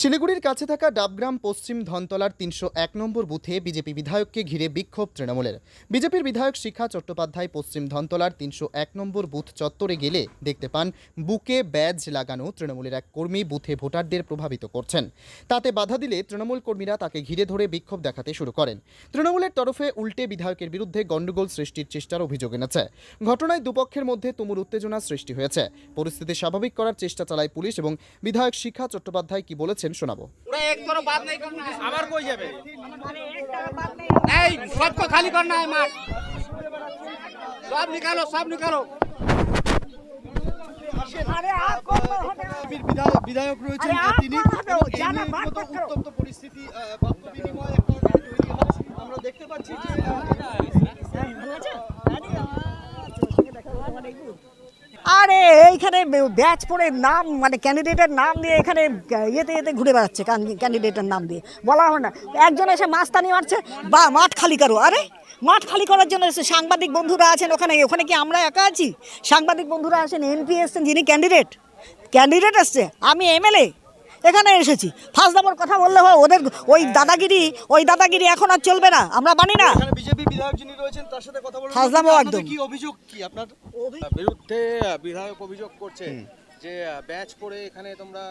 শিলিগুড়ির কাছে থাকা ডাবগ্রাম পশ্চিম ধনতলার তিনশো এক নম্বর বুথে বিজেপি বিধায়ককে ঘিরে বিক্ষোভ তৃণমূলের। বিজেপির বিধায়ক শিখা চট্টোপাধ্যায় পশ্চিম ধনতলার তিনশো এক নম্বর বুথ চত্বরে গেলে দেখতে পান বুকে ব্যাজ লাগানো তৃণমূলের এক কর্মী বুথে ভোটারদের প্রভাবিত করছেন। তাতে বাধা দিলে তৃণমূল কর্মীরা তাকে ঘিরে ধরে বিক্ষোভ দেখাতে শুরু করেন। তৃণমূলের তরফে উল্টে বিধায়কের বিরুদ্ধে গণ্ডগোল সৃষ্টির চেষ্টার অভিযোগ এনেছে। ঘটনায় দুপক্ষের মধ্যে তুমুল উত্তেজনা সৃষ্টি হয়েছে। পরিস্থিতি স্বাভাবিক করার চেষ্টা চালায় পুলিশ এবং বিধায়ক শিখা চট্টোপাধ্যায় কি বলেছেন বলছেন শোনাবো। বিধায়ক রয়েছেন তিনি উত্তপ্ত পরিস্থিতি আমরা দেখতে পাচ্ছি আরে এইখানে ব্যাচ পড়ে নাম মানে ক্যান্ডিডেটের নাম দিয়ে এখানে ইয়েতে ইয়েতে ঘুরে বেড়াচ্ছে ক্যান্ডিডেটের নাম দিয়ে। বলা হয় না। একজন এসে মাস্তানি মারছে, বা মাঠ খালি করো। আরে, মাঠ খালি করার জন্য সাংবাদিক বন্ধুরা আছেন ওখানে ওখানে কি আমরা একা আছি? সাংবাদিক বন্ধুরা আছেন এমপি এসছেন, যিনি ক্যান্ডিডেট ক্যান্ডিডেট আসছে আমি এমএলএ এখানে এসেছি। ফার্স্ট নম্বর কথা বললে হয় ওদের ওই দাদাগিরি ওই দাদাগিরি এখন আর চলবে না আমরা মানি না। এখানে বিজেপি বিধায়ক যিনি রয়েছেন তার সাথে কথা বলব ফাজলামো আপনাদের একদম। কি অভিযোগ কি? আপনার বিরুদ্ধে বিধায়ক অভিযোগ করছে যে ব্যাচ পড়ে এখানে তোমরা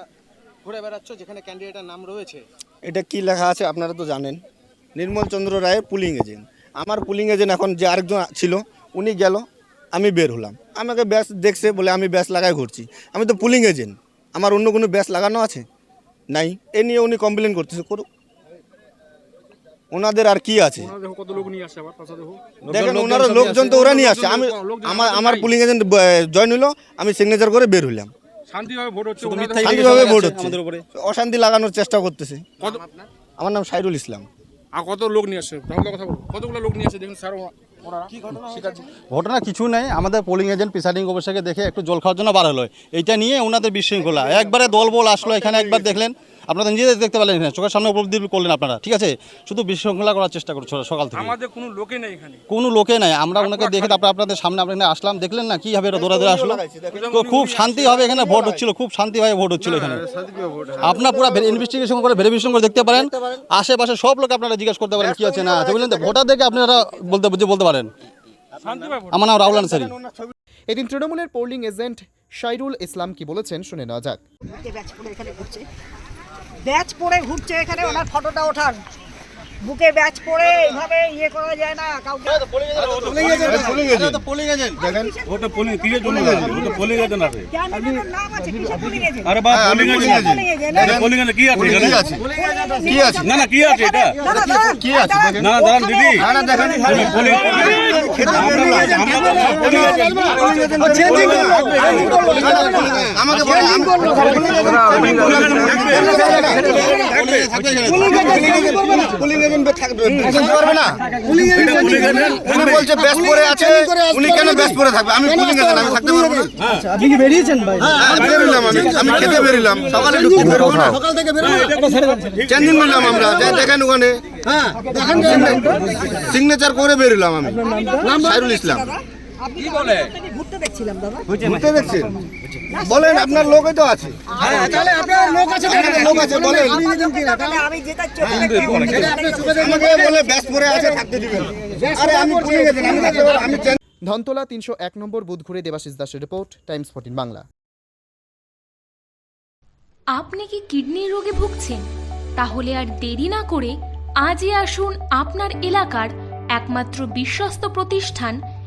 ঘুরে বেড়াচ্ছ যেখানে ক্যান্ডিডেটের নাম রয়েছে। এটা কি লেখা আছে আপনারা তো জানেন। নির্মল চন্দ্র রায়ের পুলিং এজেন্ট। আমার পুলিং এজেন্ট এখন যে আরেকজন ছিল উনি গেল আমি বের হলাম। আমাকে ব্যাস দেখছে বলে আমি ব্যাস লাগাই ঘুরছি। আমি তো পুলিং এজেন্ট। আমার অন্য কোনো ব্যাস লাগানো আছে? নাই। এ নিয়ে উনি কমপ্লেন করতেছে। করুক। ওনাদের আর কি আছে? দেখেন ওনারা লোকজন তো ওরা নিয়ে আসছে আমি আমার আমার পুলিং এজেন্ট জয়েন হলো। আমি সিগনেচার করে বের হইলাম। শান্তিভাবে ভোট হচ্ছে অশান্তি লাগানোর চেষ্টা করতেছে। আমার নাম সাইরুল ইসলাম। আর কত লোক নিয়ে আসছে কথা বলো কতগুলো লোক নিয়ে আসছে দেখুন স্যার ঘটনা কিছু নেই। আমাদের পোলিং এজেন্ট প্রিসাইডিং অফিসারকে দেখে একটু জল খাওয়ার জন্য বার হলো। এইটা নিয়ে ওনাদের বিশৃঙ্খলা। একবারে দলবল আসলো এখানে একবার দেখলেন। আপনারা নিজেদের দেখতে পেলেন এখানে। চোখের সামনে উপলব্ধি করলেন আপনারা ঠিক আছে? শুধু বিশৃঙ্খলা করার চেষ্টা করছ সকাল থেকে। আমাদের কোনো লোকে নেই এখানে। কোনো লোকে নাই। আমরা ওনাকে দেখে তারপরে আপনাদের সামনে আমরা এখানে আসলাম। দেখলেন না কীভাবে এটা দৌড়াতে আসলো? তো খুব শান্তি হবে এখানে ভোট হচ্ছিল খুব শান্তিভাবে ভোট হচ্ছিল এখানে। আপনার পুরো ইনভেস্টিগেশন করে ভেরিফিকেশন করে দেখতে পারেন। আশেপাশে সব লোক আপনারা জিজ্ঞেস করতে পারেন কি আছে না আছে। বুঝলেন তো ভোটার দেখে আপনারা বলতে বলতে পারেন। আমার নাম রাহুল আনসারি। এদিন তৃণমূলের পোলিং এজেন্ট শাইরুল ইসলাম কি বলেছেন শুনে নেওয়া যাক। ব্যাচ পরে ঘুরছে এখানে ওনার ফটোটা ওঠান। বুকে ব্যাচ পরে এইভাবে ইয়ে করা যায় না কাউকে ওটা পোলিং কিসের জন্য ওটা পোলিং এজেন্ট আছে ক্যান্ডিডেটের নাম আছে কিসের polling agent? আরে বা পোলিং এজেন্ট আছে polling agent, এটা পোলিং এজেন্ট কি আছে এখানে কি আছে না না কি আছে এটা দাদা, দাদা, কি আছে না না দাঁড়ান দিদি না না দেখেন পোলিং আমাকে বলে পুলিং এজেন্ট থাকবে পারবে না। উনি বলছে ব্যাস পরে আছে। উনি কেন ব্যাস পরে থাকবে? আমি পুলিং এজেন্ট আমি থাকতে পারব না। আপনি কি বেরিয়েছেন ভাই? হ্যাঁ বেরোলাম আমি। আমি খেতে বেরোলাম। সকালে ঢুকতে বেরোবো না। সকাল থেকে বেরোনো চেঞ্জিং নিলাম আমরা যাই দেখেন ওখানে। হ্যাঁ দেখেন সিগনেচার করে বেরোলাম আমি। সাইরুল ইসলাম। আপনি বলে? ঘুরতে দেখছিলাম দাদা। ঘুরতে দেখছেন বলেন আপনার লোকই তো আছে। তাহলে আপনার লোক আছে লোক আছে বলেন। আমি যেটা চোখে দেখি বলে ব্যাস পরে আছে থাকতে দিবেন আরে আমি পুলিং এজেন্ট আমি আমি ধনতলা তিনশো এক নম্বর বুথ ঘুরে দেবাশিস দাসের রিপোর্ট টাইমস ফোর্টিন বাংলা। আপনি কি কিডনি রোগে ভুগছেন? তাহলে আর দেরি না করে আজই আসুন আপনার এলাকার একমাত্র বিশ্বস্ত প্রতিষ্ঠান